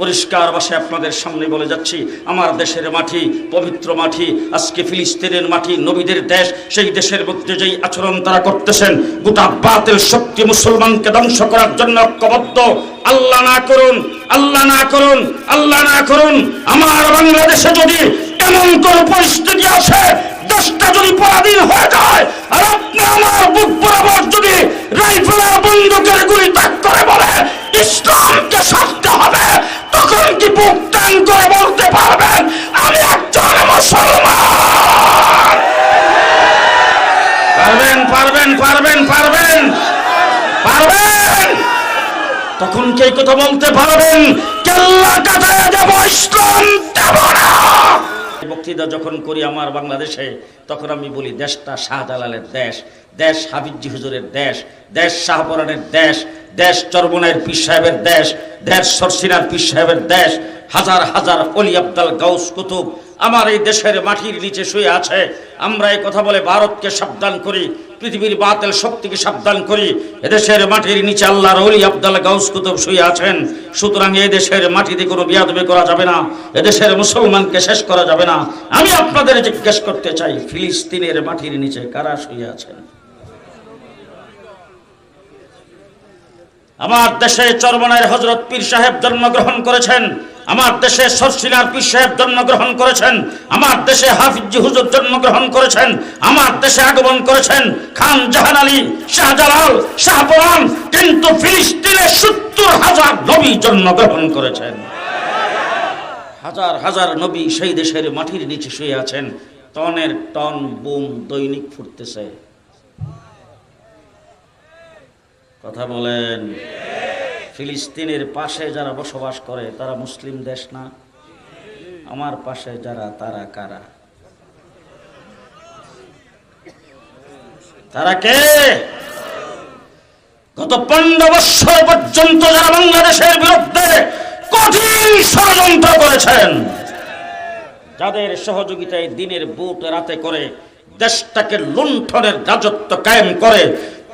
পরিষ্কার ভাষায় আপনাদের সামনে বলে যাচ্ছি, আমার দেশের মাটি, পবিত্র মাটি, আজকে ফিলিস্তিনের মাটি, নবীদের দেশ, সেই দেশের মধ্যে যেই আচরণ তারা করতেছেন, গোটা বাতিল শক্তি মুসলমানকে ধ্বংস করার জন্য ঐক্যবদ্ধ। আল্লাহ না করুন, আল্লাহ না করুন, আল্লাহ না করুন। আমার বাংলাদেশে যদি পারবেন পারবেন পারবেন। পারবেন। তখন কে কথা বলতে পারবেন? কেল্লা কাটায় দেব, ইসলাম দেব না। বক্তৃতা যখন করি আমার বাংলাদেশে, তখন আমি বলি, দেশটা শাহজালালের দেশ দেশ হাবিজি হুজুরের দেশ দেশ শাহপরানের দেশ দেশ চরমনের পীর সাহেবের দেশ দেশ সরসিনার পীর সাহেবের দেশ, হাজার হাজার অলি আব্দাল গাউস কুতুব, আমার এই দেশের মাটির নিচে শুয়ে আছে। আমরা এই কথা বলে ভারতকে সাবধান করি। পৃথিবীর বাতিল শক্তিকে সাবধান করি। এদেশের মাটির নিচে আল্লাহর অলি আব্দাল গাউস কুতুব শুয়ে আছেন। সুতরাং এই দেশের মাটিতে কোনো বিয়াদবি করা যাবে না। এদেশের মুসলমানকে শেষ করা যাবে না। আমি আপনাদের জিজ্ঞেস করতে চাই, ফিলিস্তিনের মাটির নিচে কারা শুয়ে আছেন? আমার দেশে চরমনের হজরত পীর সাহেব জন্মগ্রহণ করেছেন, আমার দেশে সরসিনার পীর সাহেব জন্মগ্রহণ করেছেন, আমার দেশে হাফিজি হুজুর জন্মগ্রহণ করেছেন, আমার দেশে আগমন করেছেন খান জাহান আলী, শাহজালাল, শাহপরান, কিন্তু ফিলিস্তিনে সত্তর হাজার নবী জন্মগ্রহণ করেছেন। হাজার হাজার নবী সেই দেশের মাটির নিচে শুয়ে আছেন, টনের টন বুম দৈনিক ফুটতেছে। কথা বলেন। ফিলিস্তিনের পাশে যারা বসবাস করে, তারা মুসলিম দেশ না? আমার পাশে যারা, তারা কারা? তারা কে? গত পনেরো বছর পর্যন্ত যারা বাংলাদেশের বিরুদ্ধে কঠিন ষড়যন্ত্র করেছেন, যাদের সহযোগিতায় দিনের বুট রাতে করে দেশটাকে লুণ্ঠনের রাজত্ব কায়েম করে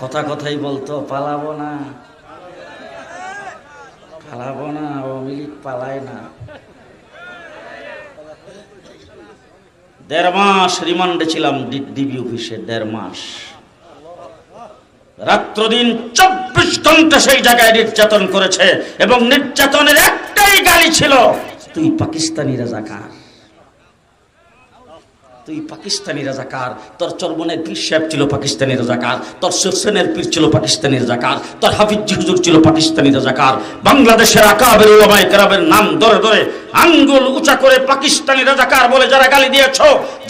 কথা কথাই বলতো, পালাবো না। পালাবো না, আওয়ামী লীগ পালায় না। দেড় মাস রিমান্ডে ছিলাম ডিবি অফিসে, দেড় মাস। রাত্র দিন চব্বিশ ঘণ্টা সেই জায়গায় নির্যাতন করেছে এবং নির্যাতনের একটাই গালি ছিল, তুই পাকিস্তানি রাজাকার। তুই পাকিস্তানি রাজাকার। তোর চরমনের পীর সাহেব ছিল পাকিস্তানি রাজাকার। তোর সুরসেনের পীর ছিল পাকিস্তানি রাজাকার। তোর হাফিজ হুজুর ছিল পাকিস্তানি রাজাকার। বাংলাদেশের আকাবের ওলামায়ে কেরামের নাম ধরে ধরে আঙ্গুল উঁচা করে পাকিস্তানি রাজাকার বলে যারা গালি দিয়েছ,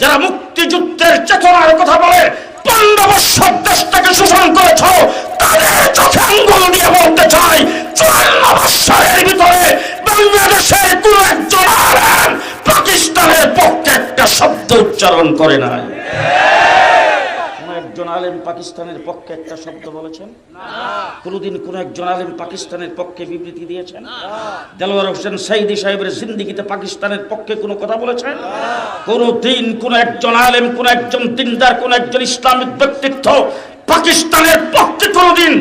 যারা মুক্তিযুদ্ধের চেতনার কথা বলে পনেরো বৎসর দেশটাকে শোষণ করেছ, তাদের চোখে আঙ্গুল দিয়ে বলতে চাই, চুয়ান্ন বৎসরের ভিতরে বাংলাদেশের কোন একজন শব্দ উচ্চারণ করে নাই। পাকিস্তানের পক্ষে একটা শব্দ বলেছেন? কোনদিন কোন একজন কোনো একজন দিনদার একজন ইসলামিক ব্যক্তিত্ব পাকিস্তানের পক্ষে কোনদিন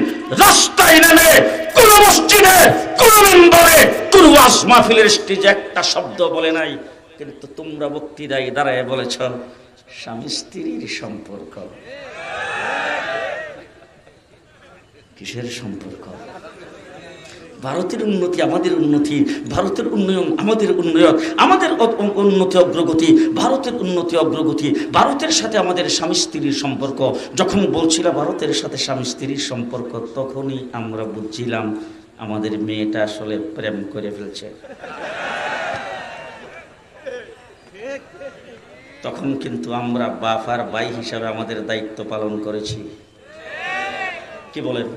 রাস্তায় নেমে, কোন মসজিদে, কোন মেম্বারে, কোন একটা শব্দ বলে নাই। কিন্তু তোমরা বক্তৃতায় দাঁড়ায় বলেছ, স্বামী স্ত্রীর সম্পর্ক। কিসের সম্পর্ক? ভারতের উন্নতি আমাদের উন্নতি, ভারতের উন্নয়ন আমাদের উন্নয়ন, আমাদের উন্নতি অগ্রগতি, ভারতের উন্নতি অগ্রগতি, ভারতের সাথে আমাদের স্বামী স্ত্রীর সম্পর্ক। যখন বলছিলাম ভারতের সাথে স্বামী স্ত্রীর সম্পর্ক, তখনই আমরা বুঝছিলাম, আমাদের মেয়েটা আসলে প্রেম করে ফেলছে। তখন কিন্তু আমরা বাপ আর বাই হিসাবে আমাদের দায়িত্ব পালন করেছি। কি বলেন?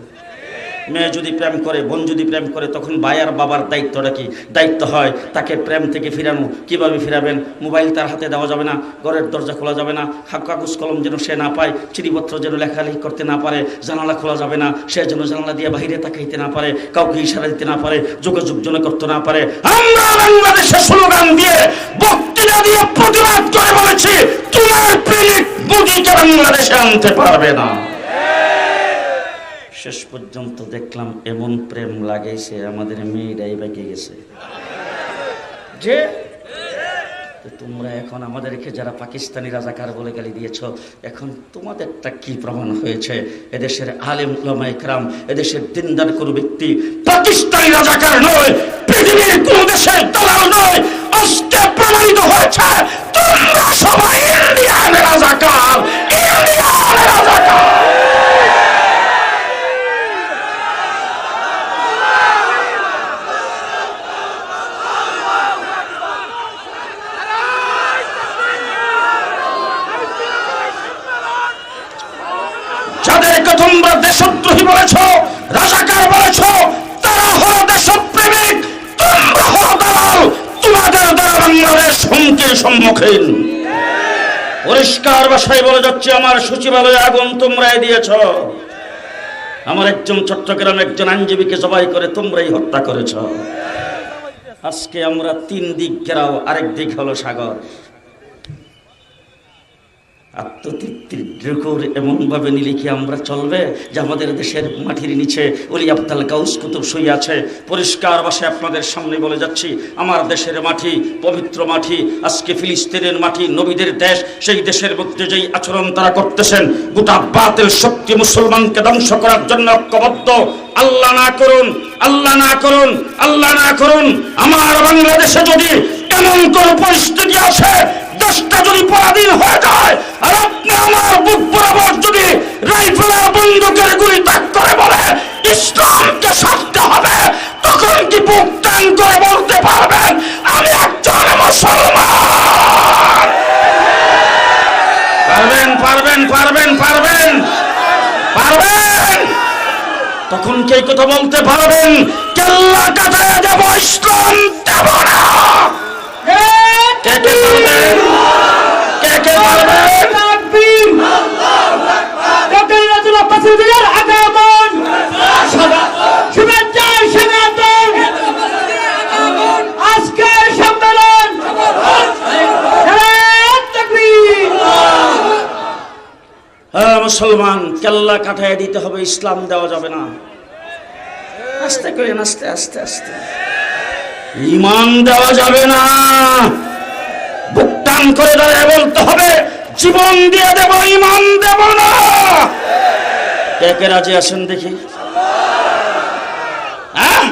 মেয়ে যদি প্রেম করে, বোন যদি প্রেম করে, তখন আর বাবার দায়িত্বটা কি? দায়িত্ব হয় তাকে প্রেম থেকে ফিরানো। কীভাবে ফিরাবেন? মোবাইল তার হাতে দেওয়া যাবে না, ঘরের দরজা খোলা যাবে না কাগজ কলম যেন সে না পায়, চিঠিপত্র যেন লেখালেখি করতে না পারে, জানালা খোলা যাবে না, সে যেন জানালা দিয়ে বাইরে তাকাইতে না পারে, কাউকে ইশারা দিতে না পারে, যোগাযোগ যেন করতে না পারে। দিয়ে প্রতিবাদ করে বলেছি তোমার মোদীকে বাংলাদেশে আনতে পারবে না। শেষ পর্যন্ত দেখলাম এমন প্রেম লাগাইছে আমাদের মেয়েরাই বেঁকে গেছে। যে? তোমরা এখন আমাদেরকে যারা পাকিস্তানি রাজাকার বলে গালি দিয়েছ এখন তোমাদেরটা কি প্রমাণ হয়েছে? এদেশের আলেম ইকরাম এদেশের দিনদার কোনো ব্যক্তি পাকিস্তানি রাজাকার নয় পৃথিবীর কোন দেশের দালাল নয় আজকে প্রমাণিত হয়েছে। তোমরা সবাই ইন্ডিয়ান রাজাকার। ইন্ডিয়ান রাজাকার। দেশদ্রোহী বলেছ রাজাকার বলেছ তোমাদের দ্বারা বাংলাদেশ পরিষ্কার বাসায় বলে যাচ্ছে, আমার সচিবালয়ে আগুন তোমরাই দিয়েছ। আমার একজন চট্টগ্রাম একজন আইনজীবীকে জবাই করে তোমরাই হত্যা করেছ। আজকে আমরা তিন দিক ঘেরাও, আরেক দিক হলো সাগর। আত্মতৃপ্তির ড্রেকর এমনভাবে নিলে কি আমরা চলবে? যে আমাদের দেশের মাটির নিচে অলি আবদাল কাউস কুতুব শুই আছে। পরিষ্কার ভাষায় আপনাদের সামনে বলে যাচ্ছি, আমার দেশের মাটি, পবিত্র মাটি, আজকে ফিলিস্তিনের মাটি, নবীদের দেশ, সেই দেশের মধ্যে যেই আচরণ তারা করতেছেন, গোটা বাতিল শক্তি মুসলমানকে ধ্বংস করার জন্য ঐক্যবদ্ধ। আল্লাহ না করুন, আল্লাহ না করুন, আল্লাহ না করুন। আমার বাংলাদেশে যদি এমন কোন পরিস্থিতি আসে দেশটা যদি পরাধীন হয়ে যায় আর আপনি আমার বুক বরাবর যদি রাইফেলের বন্দুকের গুলি তাক করে বলে ইসলামকে সারতে হবে তখন কি বুক টান করে বলতে পারবেন? আমি একজন মুসলমান। পারবেন পারবেন পারবেন পারবেন। পারবেন। তখন কে কথা বলতে পারবেন? কেল্লা কাটায় দেব ইসলাম দেব না। কেল্লা কাটায় দিতে হবে, ইসলাম দেওয়া যাবে না। আস্তে করে আস্তে আস্তে আস্তে। ইমান দেওয়া যাবে না। ভুগতান করে দাঁড়িয়ে বলতে হবে, জীবন দিয়ে দেব, ইমান দেব না। কে কে রাজি আছেন দেখি? হ্যাঁ?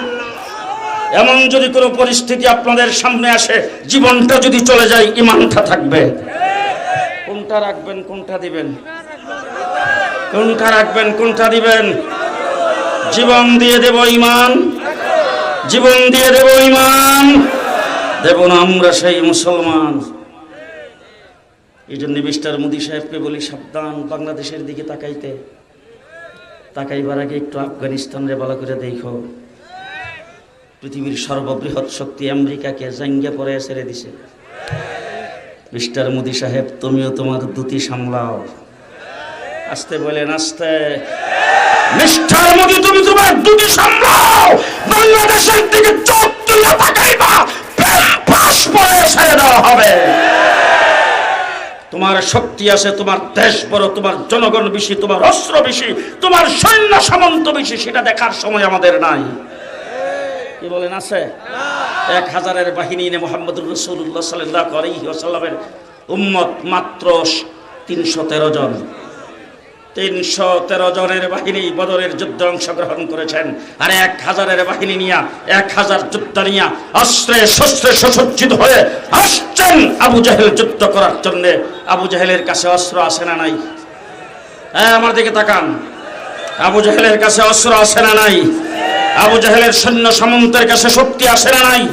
এমন যদি কোনো পরিস্থিতি আপনাদের সামনে আসে, জীবনটা যদি চলে যায়, ইমানটা থাকবে। কোনটা রাখবেন, কোনটা দিবেন? কোনটা রাখবেন, কোনটা দিবেন? জীবন দিয়ে দেব ইমান জীবন দিয়ে দেব ইমান দেব না আমরা সেই মুসলমান। এই জন্য মিস্টার মোদী সাহেবকে বলি, সাবধান বাংলাদেশের দিকে তাকাইতে। তাকাইবার আগে একটু আফগানিস্তানরে ভালো করে দেখো। পৃথিবীর সর্ববৃহৎ শক্তি আমেরিকাকে জাঙ্গিয়া পরে ছেড়ে দিছে। মিস্টার মোদী সাহেব, তুমিও তোমার দুটি সামলাও। আসতে বলেন, আসতে। মিস্টার মোদী তুমি তোমার দুটি সামলাও বাংলাদেশের দিকে চোখ তুলে তাকাইবা পাশ পরে ছেড়ে দেওয়া হবে। তোমার শক্তি আছে, তোমার দেশ বড়, তোমার জনগণ বেশি, তোমার অস্ত্র বেশি, তোমার সৈন্য সামন্ত বেশি, সেটা দেখার সময় আমাদের নাই। কি বলেন, আছে? এক হাজারের বাহিনী নিয়ে মোহাম্মদুর রসুল্লাহ সাল্লাহ আলাইহি ওয়াসাল্লামের উম্মত মাত্র তিনশো তেরো জন। তিনশো তেরো জনের বাহিনী বদরের যুদ্ধে অংশগ্রহণ করেছেন। আর এক হাজারের বাহিনী নিয়া, এক হাজার যুদ্ধ নিয়া অস্ত্রে শস্ত্রে সুসজ্জিত হয়ে আসছেন আবু জাহেল যুদ্ধ করার জন্য। আবু জাহেলের কাছে অস্ত্র আসে না নাই? হ্যাঁ আমার দিকে তাকান। আবু জাহেলের কাছে অস্ত্র আসে না নাই? আবু জাহেলের সৈন্য সামন্তের কাছে শক্তি আসে না নাই?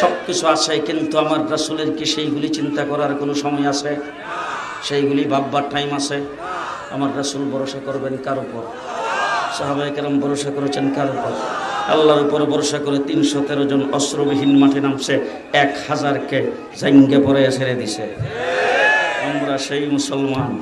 সব কিছু আছে, কিন্তু আমার রাসুলের কি সেইগুলি চিন্তা করার কোনো সময় আছে? সেইগুলি ভাববার টাইম আছে। আমার রাসুল ভরসা করবেন কার উপর? সাহাবাহিকেরাম ভরসা করেছেন কার উপর? আল্লাহর উপর ভরসা করে তিনশো তেরো জন অস্ত্রবিহীন মাঠে নামছে, এক হাজারকে জাঙ্গে পরে ছেড়ে দিছে। আমরা সেই মুসলমান।